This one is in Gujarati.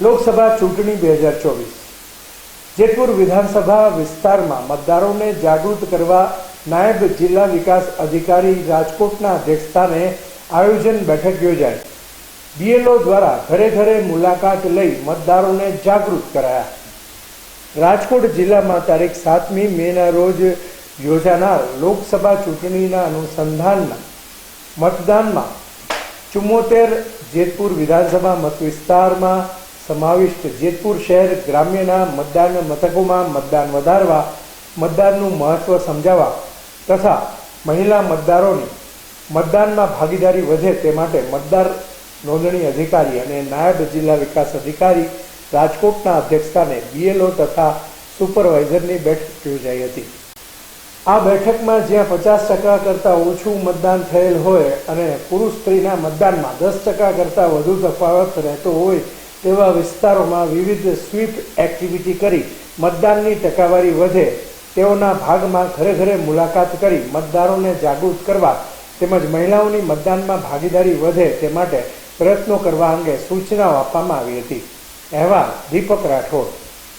લોકસભા ચૂંટણી બે હજાર ચોવીસ. જેતપુર વિધાનસભા વિસ્તારમાં મતદારોને જાગૃત કરવા નાયબ જિલ્લા વિકાસ અધિકારી રાજકોટના અધ્યક્ષસ્થાને આયોજન બેઠક યોજાઈ. બીએલઓ દ્વારા ઘરે ઘરે મુલાકાત લઈ મતદારોને જાગૃત કરાયા. રાજકોટ જિલ્લામાં તારીખ સાતમી મેના રોજ યોજાનાર લોકસભા ચૂંટણીના અનુસંધાનના મતદાનમાં ચુમ્મોતેર જેતપુર વિધાનસભા મત વિસ્તારમાં સમાવિષ્ટ જેતપુર શહેર ગ્રામ્યના મતદાન મથકોમાં મતદાન વધારવા મતદાનનું મહત્વ સમજાવવા તથા મહિલા મતદારોની મતદાનમાં ભાગીદારી વધે તે માટે મતદાર નોંધણી અધિકારી અને નાયબ જિલ્લા વિકાસ અધિકારી રાજકોટના અધ્યક્ષસ્થાને બીએલઓ તથા સુપરવાઇઝરની બેઠક યોજાઈ હતી. આ બેઠકમાં જ્યાં પચાસ ટકા કરતાં ઓછું મતદાન થયેલ હોય અને પુરુષ સ્ત્રીના મતદાનમાં દસ ટકા કરતાં વધુ તફાવત રહેતો હોય તેવા વિસ્તારોમાં વિવિધ સ્વીપ એક્ટિવિટી કરી મતદાનની ટકાવારી વધે તેઓના ભાગમાં ઘરે ઘરે મુલાકાત કરી મતદારોને જાગૃત કરવા તેમજ મહિલાઓની મતદાનમાં ભાગીદારી વધે તે માટે પ્રયત્નો કરવા અંગે સૂચનાઓ આપવામાં આવી હતી. અહેવાલ દીપક રાઠોડ.